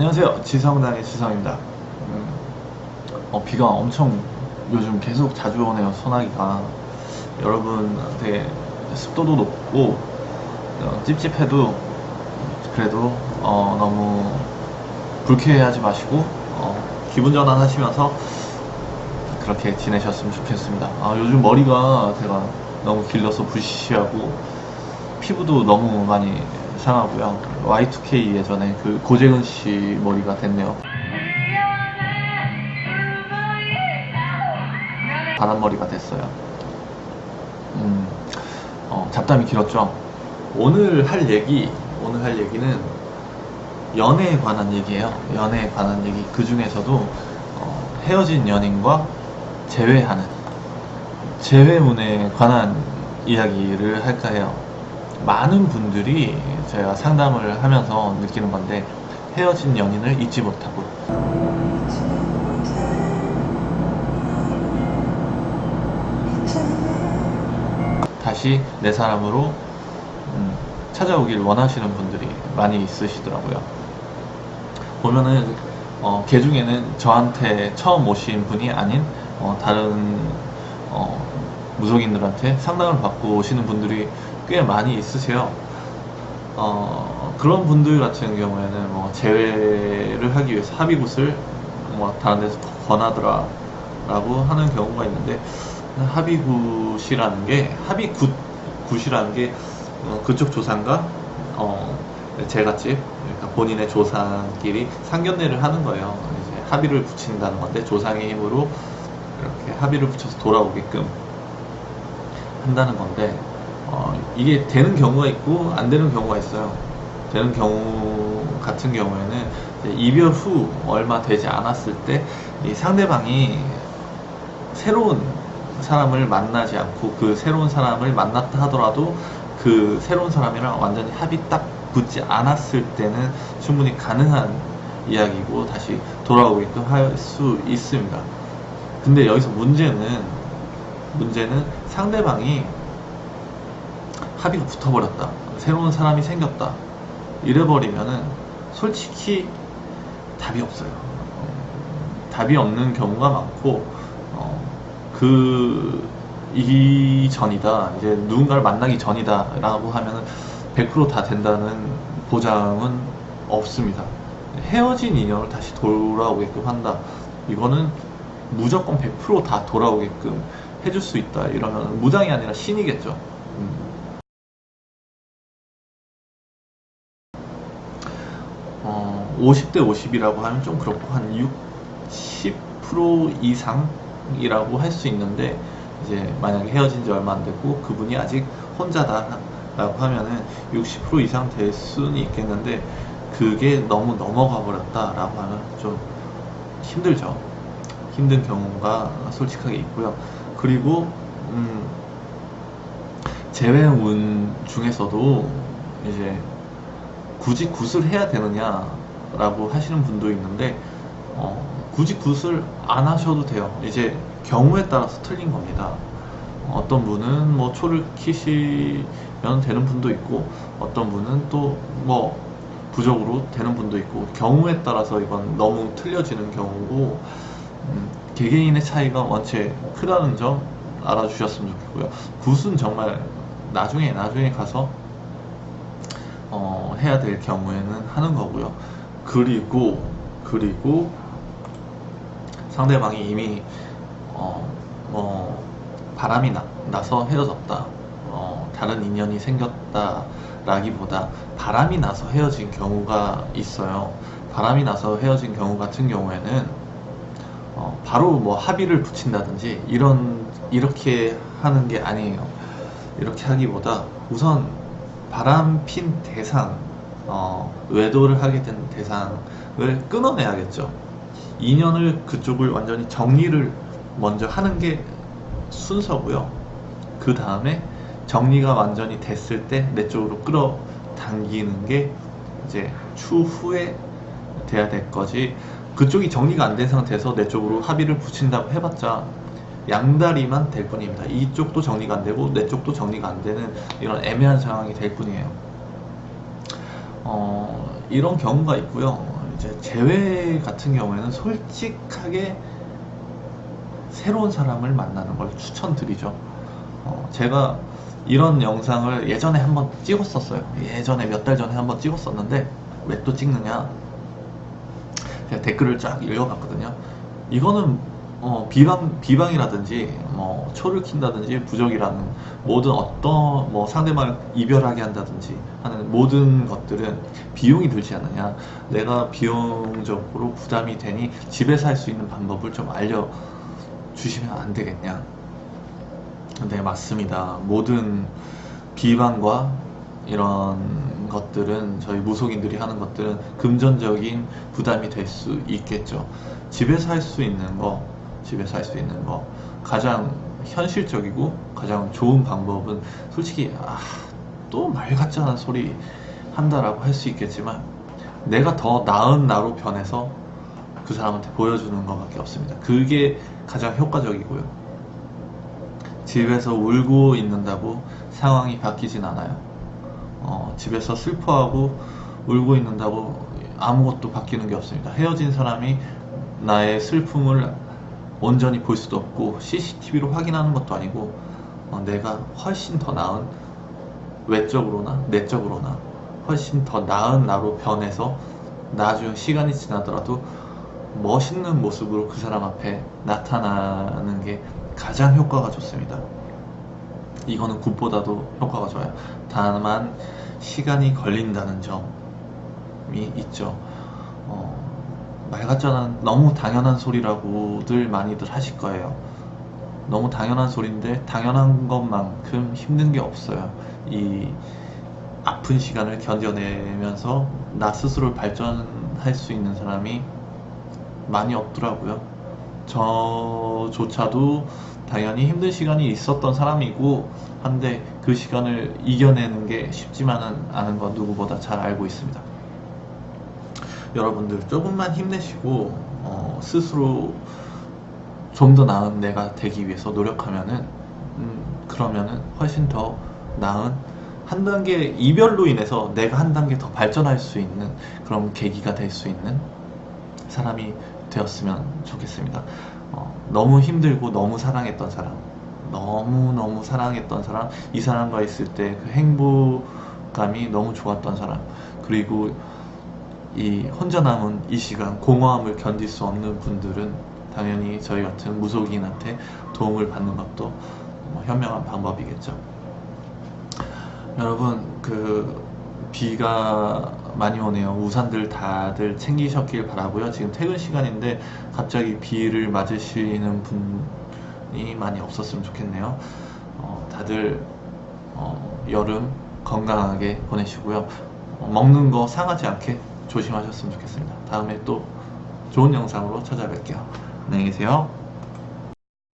안녕하세요. 지성당의 지성입니다. 음, 어, 비가 엄청 요즘 계속 자주 오네요. 소나기가. 여러분한테 습도도 높고 어, 찝찝해도 그래도 어, 너무 불쾌해하지 마시고 어, 기분 전환하시면서 그렇게 지내셨으면 좋겠습니다. 아, 요즘 머리가 제가 너무 길러서 부시시하고 피부도 너무 많이 상하고요. Y2K 예전에 그 고재근 씨 머리가 됐네요. 바람 머리가 됐어요. 음, 어, 잡담이 길었죠. 오늘 할 얘기, 오늘 할 얘기는 연애에 관한 얘기예요. 연애에 관한 얘기. 그 중에서도 어, 헤어진 연인과 재회하는 재회문에 관한 이야기를 할까 해요. 많은 분들이 제가 상담을 하면서 느끼는 건데 헤어진 연인을 잊지 못하고 다시 내 사람으로 음, 찾아오길 원하시는 분들이 많이 있으시더라고요. 보면은 어, 개 중에는 저한테 처음 오신 분이 아닌 어, 다른 어, 무속인들한테 상담을 받고 오시는 분들이 꽤 많이 있으세요. 어, 그런 분들 같은 경우에는 뭐 재회를 하기 위해서 합의굿을 뭐 다른 데서 권하더라 라고 하는 경우가 있는데 합의굿이라는 게 합의굿 굿이라는 게 어, 그쪽 조상과 어, 제갓집 그러니까 본인의 조상끼리 상견례를 하는 거예요. 이제 합의를 붙인다는 건데 조상의 힘으로 이렇게 합의를 붙여서 돌아오게끔 한다는 건데 어, 이게 되는 경우가 있고 안 되는 경우가 있어요. 되는 경우 같은 경우에는 이별 후 얼마 되지 않았을 때이 상대방이 새로운 사람을 만나지 않고 그 새로운 사람을 만났다 하더라도 그 새로운 사람이랑 완전히 합이 딱 붙지 않았을 때는 충분히 가능한 이야기고 다시 돌아오게끔 할 수 있습니다. 근데 여기서 문제는 문제는 상대방이 합의가 붙어버렸다. 새로운 사람이 생겼다. 이래버리면은 솔직히 답이 없어요. 어, 답이 없는 경우가 많고 어, 그 이전이다. 이제 누군가를 만나기 전이다라고 하면은 100%다 된다는 보장은 없습니다. 헤어진 인연을 다시 돌아오게끔 한다. 이거는 무조건 100%다 돌아오게끔 해줄 수 있다. 이러면 무당이 아니라 신이겠죠. 음. 어, 50대 50이라고 하면 좀 그렇고 한 60% 이상이라고 할 수 있는데 이제 만약에 헤어진 지 얼마 안 됐고 그분이 아직 혼자다 라고 하면은 60% 이상 될 수는 있겠는데 그게 너무 넘어가 버렸다 라고 하면 좀 힘들죠. 힘든 경우가 솔직하게 있고요. 그리고 음, 재회운 중에서도 이제 굳이 굿을 해야 되느냐 라고 하시는 분도 있는데 어, 굳이 굿을 안 하셔도 돼요. 이제 경우에 따라서 틀린 겁니다. 어떤 분은 뭐 초를 키시면 되는 분도 있고 어떤 분은 또 뭐 부적으로 되는 분도 있고 경우에 따라서 이건 너무 틀려지는 경우고 음, 개개인의 차이가 원체 크다는 점 알아주셨으면 좋겠고요. 굿은 정말 나중에 나중에 가서 어, 해야 될 경우에는 하는 거고요. 그리고 그리고 상대방이 이미 어, 뭐 바람이 나, 나서 헤어졌다. 어, 다른 인연이 생겼다 라기보다 바람이 나서 헤어진 경우가 있어요. 바람이 나서 헤어진 경우 같은 경우에는 어, 바로 뭐 합의를 붙인다든지 이런 이렇게 하는 게 아니에요. 이렇게 하기보다 우선 바람 핀 대상, 어, 외도를 하게 된 대상을 끊어내야겠죠. 인연을 그쪽을 완전히 정리를 먼저 하는 게 순서고요. 그 다음에 정리가 완전히 됐을 때 내 쪽으로 끌어당기는 게 이제 추후에 돼야 될 거지. 그쪽이 정리가 안 된 상태에서 내 쪽으로 합의를 붙인다고 해봤자 양다리만 될 뿐입니다. 이쪽도 정리가 안 되고 내 쪽도 정리가 안 되는 이런 애매한 상황이 될 뿐이에요. 어, 이런 경우가 있고요. 이제 재회 같은 경우에는 솔직하게 새로운 사람을 만나는 걸 추천드리죠. 어, 제가 이런 영상을 예전에 한번 찍었었어요. 예전에 몇 달 전에 한번 찍었었는데 왜 또 찍느냐? 제가 댓글을 쫙 읽어봤거든요. 이거는 어, 비방 비방이라든지 뭐 초를 킨다든지 부적이라는 모든 어떤 뭐 상대방을 이별하게 한다든지 하는 모든 것들은 비용이 들지 않느냐. 내가 비용적으로 부담이 되니 집에서 할 수 있는 방법을 좀 알려 주시면 안 되겠냐. 네, 맞습니다. 모든 비방과 이런 것들은 저희 무속인들이 하는 것들은 금전적인 부담이 될 수 있겠죠. 집에서 할 수 있는 거, 집에서 할 수 있는 거 가장 현실적이고 가장 좋은 방법은 솔직히 아, 또 말 같지 않은 소리 한다라고 할 수 있겠지만 내가 더 나은 나로 변해서 그 사람한테 보여주는 것밖에 없습니다. 그게 가장 효과적이고요. 집에서 울고 있는다고 상황이 바뀌진 않아요. 어, 집에서 슬퍼하고 울고 있는다고 아무것도 바뀌는 게 없습니다. 헤어진 사람이 나의 슬픔을 온전히 볼 수도 없고 CCTV로 확인하는 것도 아니고 어, 내가 훨씬 더 나은 외적으로나 내적으로나 훨씬 더 나은 나로 변해서 나중 시간이 지나더라도 멋있는 모습으로 그 사람 앞에 나타나는 게 가장 효과가 좋습니다. 이거는 굿보다도 효과가 좋아요. 다만 시간이 걸린다는 점이 있죠. 어, 말 같지 않은 너무 당연한 소리라고들 많이들 하실 거예요. 너무 당연한 소리인데 당연한 것만큼 힘든 게 없어요. 이 아픈 시간을 견뎌내면서 나 스스로 발전할 수 있는 사람이 많이 없더라고요. 저조차도 당연히 힘든 시간이 있었던 사람이고 한데 그 시간을 이겨내는 게 쉽지만은 않은 건 누구보다 잘 알고 있습니다. 여러분들 조금만 힘내시고 어, 스스로 좀 더 나은 내가 되기 위해서 노력하면은 음, 그러면은 훨씬 더 나은 한 단계 이별로 인해서 내가 한 단계 더 발전할 수 있는 그런 계기가 될 수 있는 사람이 되었으면 좋겠습니다. 어, 너무 힘들고 너무 사랑했던 사람, 너무 너무 사랑했던 사람, 이 사람과 있을 때 그 행복감이 너무 좋았던 사람, 그리고 이 혼자 남은 이 시간 공허함을 견딜 수 없는 분들은 당연히 저희 같은 무속인한테 도움을 받는 것도 뭐 현명한 방법이겠죠. 여러분 그 비가 많이 오네요. 우산들 다들 챙기셨길 바라고요. 지금 퇴근 시간인데 갑자기 비를 맞으시는 분이 많이 없었으면 좋겠네요. 어, 다들 어, 여름 건강하게 보내시고요. 어, 먹는 거 상하지 않게 조심하셨으면 좋겠습니다. 다음에 또 좋은 영상으로 찾아뵐게요. 안녕히 계세요.